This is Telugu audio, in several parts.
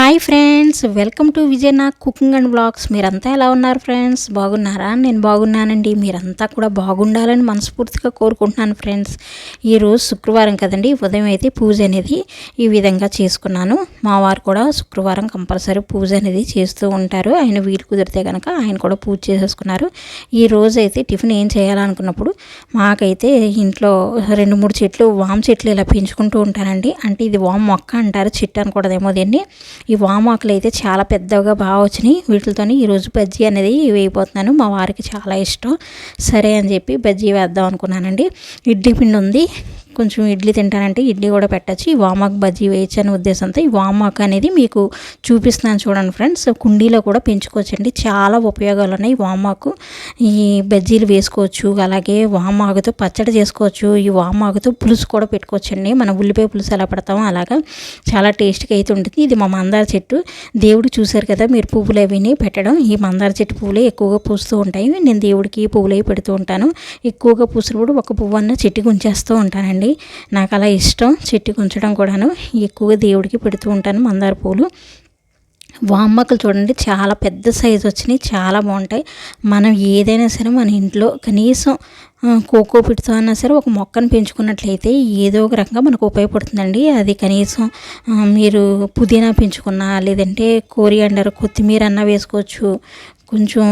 high hi friends welcome to విజయనా cooking and blogs. మీరంతా ఎలా ఉన్నారు ఫ్రెండ్స్? బాగున్నారా? నేను బాగున్నానండి. మీరంతా కూడా బాగుండాలని మనస్ఫూర్తిగా కోరుకుంటున్నాను ఫ్రెండ్స్. ఈరోజు శుక్రవారం కదండి. ఉదయం అయితే పూజ అనేది ఈ విధంగా చేసుకున్నాను. మా వారు కూడా శుక్రవారం కంపల్సరీ పూజ అనేది చేస్తూ ఉంటారు. ఆయన వీలు కుదిరితే కనుక ఆయన కూడా పూజ చేసేసుకున్నారు. ఈ రోజు అయితే టిఫిన్ ఏం చేయాలనుకున్నప్పుడు మాకైతే ఇంట్లో రెండు మూడు చెట్లు వామ్ చెట్లు ఇలా పెంచుకుంటూ ఉంటానండి. అంటే ఇది వామ్ మొక్క అంటారు చెట్టు అనకూడదేమో దీన్ని. ఈ వామాకులు అయితే చాలా పెద్దగా బాగా వచ్చినాయి. వీటితోని ఈరోజు బజ్జీ అనేది వేయిపోతున్నాను మా వారికి చాలా ఇష్టం. సరే అని చెప్పి బజ్జీ వేద్దాం అనుకున్నానండి. ఇడ్లీ పిండి ఉంది. కొంచెం ఇడ్లీ తింటానంటే ఇడ్లీ కూడా పెట్టచ్చు. ఈ వామాక్ బజ్జీ వేయచ్చు అనే ఉద్దేశంతో ఈ వామాక్ అనేది మీకు చూపిస్తున్నాను చూడండి ఫ్రెండ్స్. కుండీలో కూడా పెంచుకోవచ్చండి. చాలా ఉపయోగాలు ఉన్నాయి వామాకు. ఈ బజ్జీలు వేసుకోవచ్చు అలాగే వామాకుతో పచ్చడి చేసుకోవచ్చు ఈ వామాకుతో పులుసు కూడా పెట్టుకోవచ్చండి. మనం ఉల్లిపాయ పులుసు ఎలా పెడతామో అలాగా చాలా టేస్ట్గా అయితే ఉంటుంది. ఇది మా మందార చెట్టు. దేవుడు చూశారు కదా మీరు పువ్వులు అవిని పెట్టడం. ఈ మందార చెట్టు పువ్వులే ఎక్కువగా పూస్తూ ఉంటాయి. నేను దేవుడికి పువ్వులు అవి పెడుతూ ఉంటాను. ఎక్కువగా పూసినప్పుడు ఒక పువ్వు అన్న చెట్టుకి ఉంచేస్తూ ఉంటానండి. అండి. నాకు అలా ఇష్టం చెట్టు ఉంచడం కూడాను. ఎక్కువగా దేవుడికి పెడుతూ ఉంటాను మందార పూలు వామ్మక్కలు చూడండి చాలా పెద్ద సైజు వచ్చినాయి చాలా బాగుంటాయి. మనం ఏదైనా సరే మన ఇంట్లో కనీసం కోకో పిడుతో అన్నా సరే ఒక మొక్కను పెంచుకున్నట్లయితే ఏదో ఒక రకంగా మనకు ఉపయోగపడుతుందండి. అది కనీసం మీరు పుదీనా పెంచుకున్నా లేదంటే కోరియాండర్ కొత్తిమీర అన్న వేసుకోవచ్చు కొంచెం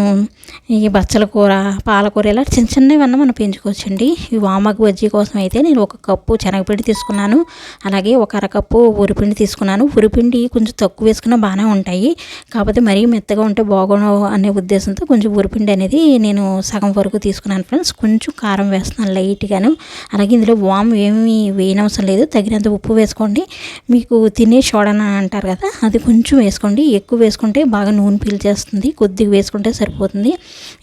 ఈ బచ్చల కూర పాలకూర ఇలా చిన్న చిన్నవన్నీ మనం పెంచుకోవచ్చండి. ఈ వామకు బజ్జీ కోసం అయితే నేను ఒక కప్పు శనగపిండి తీసుకున్నాను. అలాగే ఒక అరకప్పు ఉరిపిండి తీసుకున్నాను. ఉరిపిండి కొంచెం తక్కువ వేసుకున్నా బాగానే ఉంటాయి. కాకపోతే మరీ మెత్తగా ఉంటే బాగుండు అనే ఉద్దేశంతో కొంచెం ఉరిపిండి అనేది నేను సగం వరకు తీసుకున్నాను ఫ్రెండ్స్. కొంచెం కారం వేస్తున్నాను లైట్గాను. అలాగే ఇందులో వామ్ ఏమీ వేయనవసరం లేదు. తగినంత ఉప్పు వేసుకోండి. మీకు తినే షోడన అంటారు కదా అది కొంచెం వేసుకోండి. ఎక్కువ వేసుకుంటే బాగా నూనె పీల్చేస్తుంది. కొద్దిగా వేసుకుంటే చేసుకుంటే సరిపోతుంది.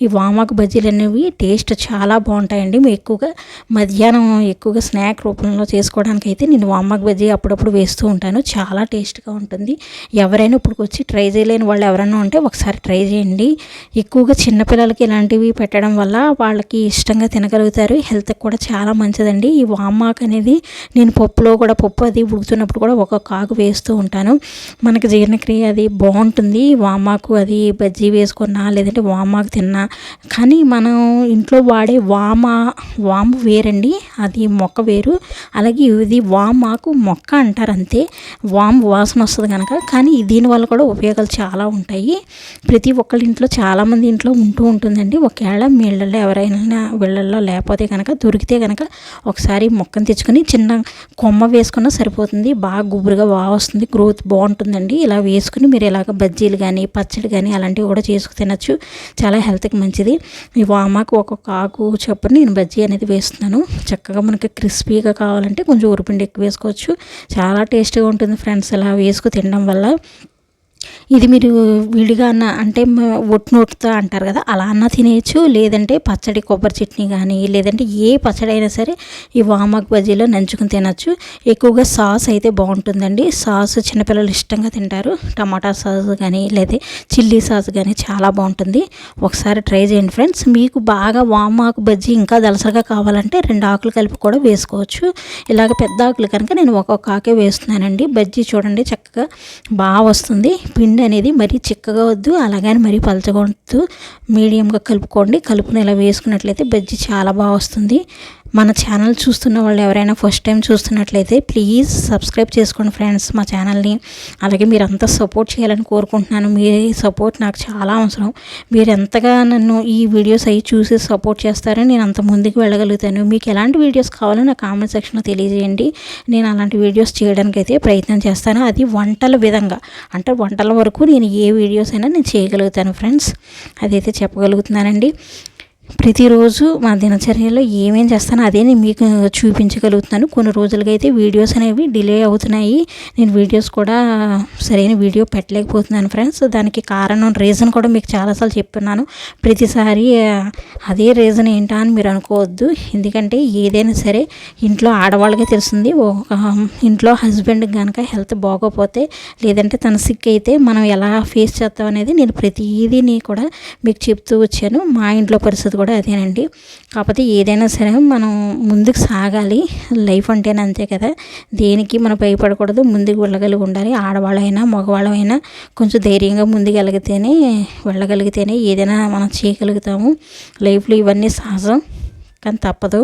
ఈ వామాకు బజ్జీలు అనేవి టేస్ట్ చాలా బాగుంటాయండి. మేము ఎక్కువగా మధ్యాహ్నం ఎక్కువగా స్నాక్ రూపంలో చేసుకోవడానికి అయితే నేను వామాకు బజ్జీ అప్పుడప్పుడు వేస్తూ ఉంటాను. చాలా టేస్ట్గా ఉంటుంది. ఎవరైనా ఇప్పుడు వచ్చి ట్రై చేయలేని వాళ్ళు ఎవరైనా ఉంటే ఒకసారి ట్రై చేయండి. ఎక్కువగా చిన్నపిల్లలకి ఇలాంటివి పెట్టడం వల్ల వాళ్ళకి ఇష్టంగా తినగలుగుతారు. హెల్త్కి కూడా చాలా మంచిదండి. ఈ వామాకు అనేది నేను పప్పులో కూడా పప్పు అది ఉడుకుతున్నప్పుడు కూడా ఒక కాకు వేస్తూ ఉంటాను. మనకి జీర్ణక్రియ అది బాగుంటుంది. వామాకు అది బజ్జీ వేసుకున్న తిన్నా లేదంటే వామాకు తిన్నా. కానీ మనం ఇంట్లో వాడే వామా వాము వేరండి. అది మొక్క వేరు. అలాగే ఇది వామాకు మొక్క అంటారు అంతే. వాము వాసన వస్తుంది కనుక కానీ దీనివల్ల కూడా ఉపయోగాలు చాలా ఉంటాయి. ప్రతి ఒక్కళ్ళ ఇంట్లో చాలామంది ఇంట్లో ఉంటూ ఉంటుందండి. ఒకవేళ మీ ఇళ్ళల్లో ఎవరైనా వీళ్ళల్లో లేకపోతే కనుక దొరికితే కనుక ఒకసారి మొక్కను తెచ్చుకొని చిన్న కొమ్మ వేసుకున్నా సరిపోతుంది. బాగా గుబురుగా బాగా వస్తుంది. గ్రోత్ బాగుంటుందండి. ఇలా వేసుకుని మీరు ఇలాగ బజ్జీలు కానీ పచ్చడి కానీ అలాంటివి కూడా చేసుకుని తినచ్చు. చాలా హెల్త్కి మంచిది. ఈ వామాకు ఒక్కొక్క ఆకు చొప్పున నేను బజ్జీ అనేది వేస్తున్నాను. చక్కగా మనకి క్రిస్పీగా కావాలంటే కొంచెం ఉరిపిండి ఎక్కువ వేసుకోవచ్చు. చాలా టేస్టీగా ఉంటుంది ఫ్రెండ్స్. ఇలా వేసుకు తినడం వల్ల ఇది మీరు విడిగా అన్న అంటే ఒట్టు అంటారు కదా అలా అన్న తినేయచ్చు లేదంటే పచ్చడి కొబ్బరి చట్నీ కానీ లేదంటే ఏ పచ్చడి అయినా సరే ఈ వామక్ బజ్జీలో నంచుకుని తినచ్చు. ఎక్కువగా సాస్ అయితే బాగుంటుందండి. సాస్ చిన్నపిల్లలు ఇష్టంగా తింటారు. టమాటా సాస్ కానీ లేదా చిల్లీ సాస్ కానీ చాలా బాగుంటుంది. ఒకసారి ట్రై చేయండి ఫ్రెండ్స్. మీకు బాగా వామాకు బజ్జీ ఇంకా దలసరిగా కావాలంటే రెండు ఆకులు కలిపి కూడా వేసుకోవచ్చు. ఇలాగ పెద్ద ఆకులు కనుక నేను ఒక్కొక్క ఆకే వేస్తున్నానండి. బజ్జీ చూడండి చక్కగా బాగా వస్తుంది. పిండి అనేది మరీ చిక్కగా వద్దు అలాగని మరీ పలచగొద్దు మీడియంగా కలుపుకోండి. కలుపుని ఇలా వేసుకున్నట్లయితే బజ్జీ చాలా బాగా వస్తుంది. మన ఛానల్ చూస్తున్న వాళ్ళు ఎవరైనా ఫస్ట్ టైం చూస్తున్నట్లయితే ప్లీజ్ సబ్స్క్రైబ్ చేసుకోండి ఫ్రెండ్స్ మా ఛానల్ని అలాగే మీరు అంతా సపోర్ట్ చేయాలని కోరుకుంటున్నాను. మీ సపోర్ట్ నాకు చాలా అవసరం. మీరు ఎంతగా నన్ను ఈ వీడియోస్ అవి చూసి సపోర్ట్ చేస్తారని నేను అంత ముందుకు వెళ్ళగలుగుతాను. మీకు ఎలాంటి వీడియోస్ కావాలో నా కామెంట్ సెక్షన్లో తెలియజేయండి. నేను అలాంటి వీడియోస్ చేయడానికి అయితే ప్రయత్నం చేస్తాను. అది వంటల విధంగా. అంటే వంటల వరకు నేను ఏ వీడియోస్ అయినా నేను చేయగలుగుతాను ఫ్రెండ్స్ అదైతే చెప్పగలుగుతున్నానండి. ప్రతిరోజు మా దినచర్యలో ఏమేం చేస్తానో అదే నేను మీకు చూపించగలుగుతున్నాను. కొన్ని రోజులుగా అయితే వీడియోస్ అనేవి డిలే అవుతున్నాయి. నేను వీడియోస్ కూడా సరైన వీడియో పెట్టలేకపోతున్నాను ఫ్రెండ్స్. దానికి కారణం రీజన్ కూడా మీకు చాలాసార్లు చెప్తున్నాను. ప్రతిసారి అదే రీజన్ ఏంటా అని మీరు అనుకోవద్దు. ఎందుకంటే ఏదైనా సరే ఇంట్లో ఆడవాళ్ళకే తెలుస్తుంది. ఇంట్లో హస్బెండ్కి కనుక హెల్త్ బాగోపోతే లేదంటే తన సిక్ అయితే మనం ఎలా ఫేస్ చేస్తాం అనేది నేను ప్రతిదీ కూడా మీకు చెప్తూ వచ్చాను. మా ఇంట్లో పరిస్థితి పద్ధతి కూడా అదేనండి. కాకపోతే ఏదైనా సరే మనం ముందుకు సాగాలి. లైఫ్ అంటేనే అంతే కదా. దేనికి మనం భయపడకూడదు. ముందుకు వెళ్ళగలిగి ఉండాలి. ఆడవాళ్ళైనా మగవాళ్ళమైనా కొంచెం ధైర్యంగా ముందుకు వెళ్ళగితేనే వెళ్ళగలిగితేనే ఏదైనా మనం చేయగలుగుతాము. లైఫ్లో ఇవన్నీ సహజం. కానీ తప్పదు.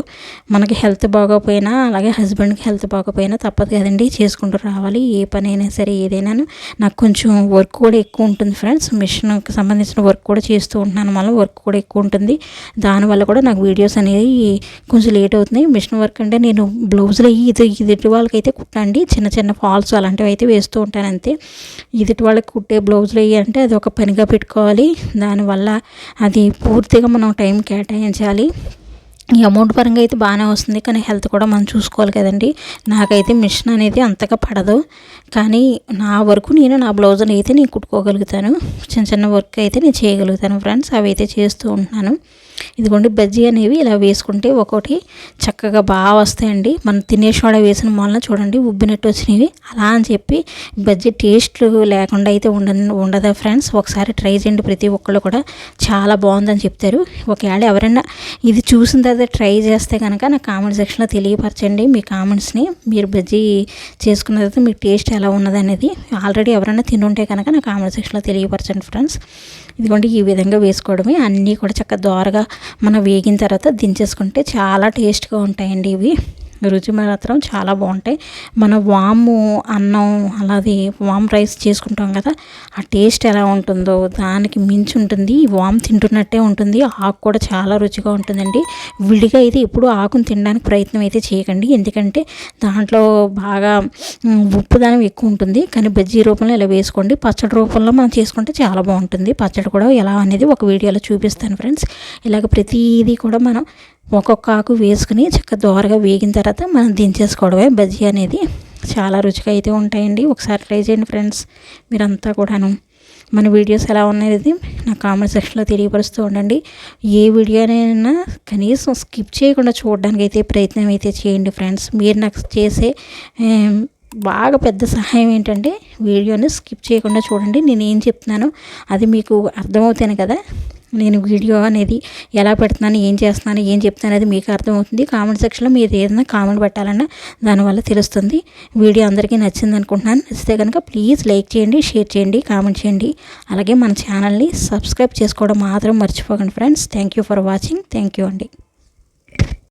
మనకి హెల్త్ బాగోపోయినా అలాగే హస్బెండ్కి హెల్త్ బాగోపోయినా తప్పదు కదండి. చేసుకుంటూ రావాలి. ఏ పని అయినా సరే ఏదైనా నాకు కొంచెం వర్క్ కూడా ఎక్కువ ఉంటుంది ఫ్రెండ్స్. మిషన్కి సంబంధించిన వర్క్ కూడా చేస్తూ ఉంటున్నాను. మళ్ళీ వర్క్ కూడా ఎక్కువ ఉంటుంది. దానివల్ల కూడా నాకు వీడియోస్ అనేవి కొంచెం లేట్ అవుతున్నాయి. మిషన్ వర్క్ అంటే నేను బ్లౌజులు ఇది ఇదిటి వాళ్ళకైతే కుట్టండి చిన్న చిన్న ఫాల్స్ అలాంటివి అయితే వేస్తూ ఉంటాను అంతే. ఇదిటి వాళ్ళకి కుట్టే బ్లౌజులు అయ్యి అంటే అది ఒక పనిగా పెట్టుకోవాలి. దానివల్ల అది పూర్తిగా మనం టైం కేటాయించాలి. ఈ అమౌంట్ పరంగా అయితే బాగానే వస్తుంది కానీ హెల్త్ కూడా మనం చూసుకోవాలి కదండి. నాకైతే మిషన్ అనేది అంతగా పడదు కానీ నా వరకు నేను నా బ్లౌజులు అయితే నేను కుట్టుకోగలుగుతాను. చిన్న చిన్న వర్క్ అయితే నేను చేయగలుగుతాను ఫ్రెండ్స్ అవి అయితే చేస్తూ ఉంటున్నాను. ఇదిగోండి బజ్జీ అనేవి ఇలా వేసుకుంటే ఒక్కొక్కటి చక్కగా బాగా వస్తాయండి. మనం తినే సోడా వేసిన మొన్న చూడండి ఉబ్బినట్టు వచ్చినవి. అలా అని చెప్పి బజ్జీ టేస్ట్ లేకుండా అయితే ఉండ ఉండదా ఫ్రెండ్స్? ఒకసారి ట్రై చేయండి ప్రతి ఒక్కళ్ళు కూడా చాలా బాగుందని చెప్తారు. ఒకవేళ ఎవరైనా ఇది చూసిన తర్వాత ట్రై చేస్తే కనుక నా కామెంట్ సెక్షన్లో తెలియపరచండి. మీ కామెంట్స్ని మీరు బజ్జీ చేసుకున్న తర్వాత మీ టేస్ట్ ఎలా ఉన్నదనేది. ఆల్రెడీ ఎవరైనా తినుంటే కనుక నా కామెంట్ సెక్షన్లో తెలియపరచండి ఫ్రెండ్స్. ఇదిగోండి ఈ విధంగా వేసుకోవడమే. అన్నీ కూడా చక్కగా దోరగా మనం వేగిన తర్వాత దించేసుకుంటే చాలా టేస్ట్గా ఉంటాయండి ఇవి. రుచి మాత్రం చాలా బాగుంటాయి. మన వాము అన్నం అలాగే వామ్ రైస్ చేసుకుంటాం కదా ఆ టేస్ట్ ఎలా ఉంటుందో దానికి మించి ఉంటుంది. వామ్ తింటున్నట్టే ఉంటుంది. ఆకు కూడా చాలా రుచిగా ఉంటుందండి. విడిగా అయితే ఎప్పుడు ఆకును తినడానికి ప్రయత్నం అయితే చేయకండి. ఎందుకంటే దాంట్లో బాగా ఉప్పు దానం ఎక్కువ ఉంటుంది. కానీ బజ్జీ రూపంలో ఇలా వేసుకోండి. పచ్చడి రూపంలో మనం చేసుకుంటే చాలా బాగుంటుంది. పచ్చడి కూడా ఎలా అనేది ఒక వీడియోలో చూపిస్తాను ఫ్రెండ్స్. ఇలాగ ప్రతిదీ కూడా మనం ఒక్కొక్క ఆకు వేసుకుని చక్కగా దోరగా వేగిన తర్వాత మనం దించేసుకోవడమే. బజ్జీ అనేది చాలా రుచిగా అయితే ఉంటాయండి. ఒకసారి ట్రై చేయండి ఫ్రెండ్స్. మీరంతా కూడాను మన వీడియోస్ ఎలా ఉన్నాయనేది నా కామెంట్ సెక్షన్లో తెలియపరుస్తూ ఉండండి. ఏ వీడియోనైనా కనీసం స్కిప్ చేయకుండా చూడడానికి అయితే ప్రయత్నం అయితే చేయండి ఫ్రెండ్స్. మీరు నాకు చేసే బాగా పెద్ద సహాయం ఏంటంటే వీడియోని స్కిప్ చేయకుండా చూడండి. నేను ఏం చెప్తున్నానో అది మీకు అర్థమవుతాను కదా. నేను వీడియో అనేది ఎలా పెడుతున్నాను ఏం చేస్తున్నాను ఏం చెప్తాను అనేది మీకు అర్థమవుతుంది. కామెంట్ సెక్షన్లో మీరు ఏదైనా కామెంట్ పెట్టాలన్నా దానివల్ల తెలుస్తుంది. వీడియో అందరికీ నచ్చింది అనుకుంటున్నాను. నచ్చితే కనుక ప్లీజ్ లైక్ చేయండి షేర్ చేయండి కామెంట్ చేయండి. అలాగే మన ఛానల్ని సబ్స్క్రైబ్ చేసుకోవడం మాత్రం మర్చిపోకండి friends. Thank you for watching. Thank you అండి.